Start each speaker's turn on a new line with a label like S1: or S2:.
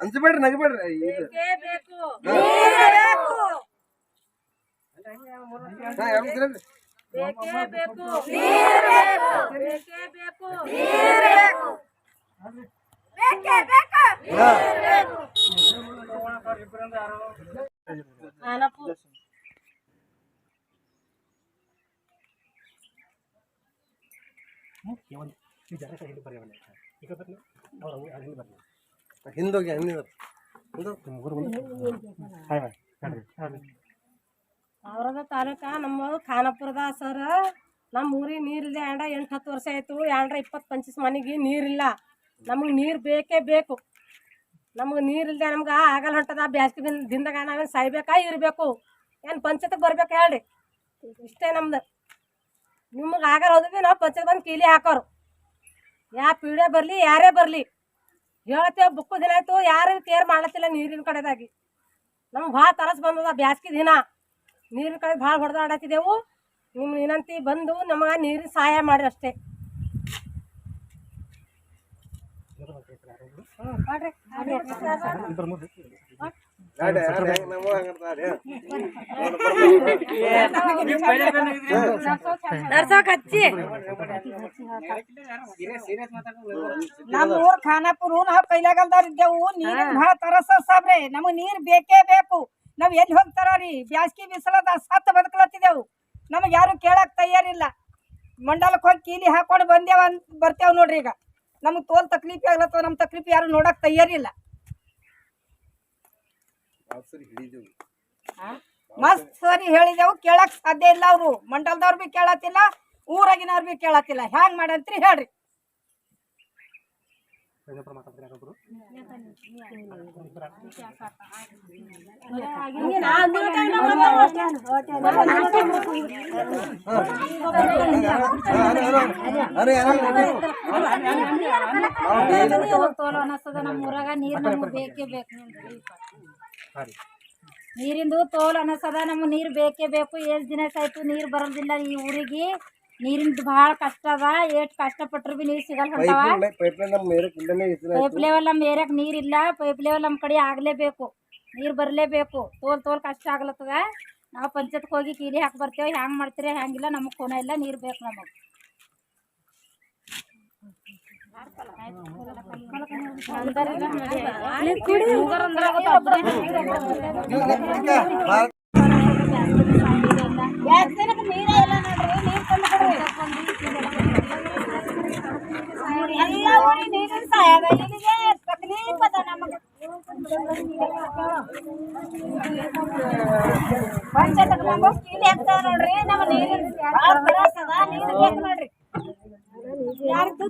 S1: ಅಂಜಬೇಡ್ರಿ ನಗಬೇಡ್ರಿ ಇದು.
S2: ಬೇಕೇ. ಬೇಕು
S1: ಹಾ ಯಾರು ಇದ್ರಲ್ರಿ?
S2: ಬೇಕೇ ಬೇಕು ಬೇಕೇ. ಬೇಕು ಆನಪ್ಪು
S1: ಹಿಂದೋಗಿ
S2: ಅವ್ರದ ತಾಲೂಕ ನಮ್ಮ ಖಾನಾಪುರದ ಸರ್. ನಮ್ಮ ಊರಿಗೆ ನೀರಿದೆ ಎರಡ ಎಂಟು ಹತ್ತು ವರ್ಷ ಆಯ್ತು. ಎರಡ್ರ ಇಪ್ಪತ್ತು ಪಂಚಸ್ ಮನೆಗೆ ನೀರಿಲ್ಲ. ನಮಗೆ ನೀರು ಬೇಕೇ ಬೇಕು. ನಮಗೆ ನೀರಿಲ್ದೆ ನಮ್ಗೆ ಆಗಲ್ಲ ಹೊಂಟದ. ಬ್ಯಾಸ್ಗೆ ದಿನ ದಿನದಾಗ ನಾವೇನು ಸಾಯ್ಬೇಕಾ, ಇರಬೇಕು. ಏನು ಪಂಚಾಯತ್ಗೆ ಬರ್ಬೇಕು ಹೇಳ್ರಿ. ಇಷ್ಟೇ ನಮ್ದು. ನಿಮಗೆ ಆಗಲ್ಲ ಹೋದ್ವಿ ನಾವು ಪಂಚಾಯತ್ ಬಂದು ಕೀಲಿ ಹಾಕೋರು. ಯಾವ ಪೀಡೆ ಬರಲಿ, ಯಾರೇ ಬರಲಿ. ಹೇಳ್ತೇವೆ ಬುಕ್ಕು ದಿನ ಆಯ್ತು ಯಾರು ಕೇರ್ ಮಾಡತ್ತಿಲ್ಲ ನೀರಿನ ಕಡೆದಾಗಿ. ನಮ್ಗೆ ಭಾಳ ತರಸ್ ಬಂದದ ಬ್ಯಾಸ್ಗೆ ದಿನ. ನೀರಿನ ಕಡೆ ಭಾಳ ಹೊಡೆದಾಡತ್ತಿದ್ದೆವು. ನಿಮ್ಮ ವಿನಂತಿ ಬಂದು ನಮಗೆ ನೀರಿನ ಸಹಾಯ ಮಾಡಿ ಅಷ್ಟೇ. ಹ್ಮ್, ಹಚ್ಚಿ.
S3: ನಮ್ಮ ಊರ್ ಖಾನಾಪುರ ನಾವ್ ಕೈಲಾಗಲ್ದಾರ ಇದ್ದೇವು. ನೀರಿನ ಬಹಳ ತರಸ ಸಾಬ್ರೆ. ನಮಗ್ ನೀರ್ ಬೇಕೇ ಬೇಕು. ನಾವ್ ಎಲ್ಲಿ ಹೋಗ್ತಾರೀ ಬ್ಯಾಸ್ಗಿ ಬಿಸಿಲದ ಸತ್ತ ಬದುಕಲತ್ತಿದೆವು ನಮಗ್ ಯಾರು ಕೇಳಕ್ ತಯಾರಿಲ್ಲ. ಮಂಡಲಕ್ಕೆ ಹೋಗಿ ಕೀಲಿ ಹಾಕೊಂಡು ಬಂದೇವ ಅಂತ ಬರ್ತೇವ್ ನೋಡ್ರಿ ಈಗ. ನಮಗ್ ತೋಲ್ ತಕ್ಲೀಫಿ ಆಗ್ಲತ್ತ ನಮ್ ತಕ್ಲೀಫ್ ಯಾರು ನೋಡಕ್ ತಯಾರಿಲ್ಲ. ಮಸ್ತ್ ಸರಿ ಹೇಳಿದೆವು ಕೇಳಕ್ ಸಾಧ್ಯ ಇಲ್ಲ ಅವರು. ಮಂಡಲದವ್ರು ಬಿ ಕೇಳತ್ತಿಲ್ಲ ಊರಾಗಿನವ್ರು ಬಿ ಕೇಳತ್ತಿಲ್ಲ. ಹ್ಯಾಂಗ್ ಮಾಡಂತ್ರಿ ಹೇಳ್ರಿ.
S4: ನಮ್ಮ ಊರಾಗ ನೀರ್ ನಮ್ಗೆ ಬೇಕೇ ಬೇಕು ನೀರಿಂದು ತೋಲ್ ಅನಸದ ನಮಗೆ ನೀರು ಬೇಕೇ ಬೇಕು. ಏಳು ದಿನ ಸಾಯ್ತು ನೀರು ಬರೋದಿಲ್ಲ ಈ ಊರಿಗೆ. ನೀರಿಂದ ಬಹಳ ಕಷ್ಟ ಅದ ಏಟ್ ಕಷ್ಟಪಟ್ಟರು ಬಿ ನೀರ್ ಸಿಗಲ್ಲ ಹೊಂಟಾವ.
S1: ಪೈಪ್
S4: ಲೆವೆಲ್ ನಮ್ಮ ಏರಿಯಾಕ್ ನೀರ್ ಇಲ್ಲ. ಪೈಪ್ ಲೆವೆಲ್ ನಮ್ಮ ಕಡೆ ಆಗಲೇಬೇಕು. ನೀರು ಬರಲೇಬೇಕು. ತೋಲ್ ತೋಲ್ ಕಷ್ಟ ಆಗ್ಲತ್ತದ. ನಾವು ಪಂಚಾಯತ್ಗೆ ಹೋಗಿ ಕೀಲಿ ಹಾಕಿ ಬರ್ತೇವೆ. ಹ್ಯಾಂಗ್ ಮಾಡ್ತೀರಿ ಹ್ಯಾಂಗಿಲ್ಲ ನಮಗೆ ಕೋನ ಇಲ್ಲ. ನೀರು ಬೇಕು ನಮಗ್.
S3: ಹಾಕ್ತಾವ ನೋಡ್ರಿ ನಮ್ಮ ನೀರಿನ ಭಾಳ ತ್ರಾಸ್ ಅದ ನೀರ್ ಬೇಕು ನೋಡ್ರಿ ಯಾರ್ದು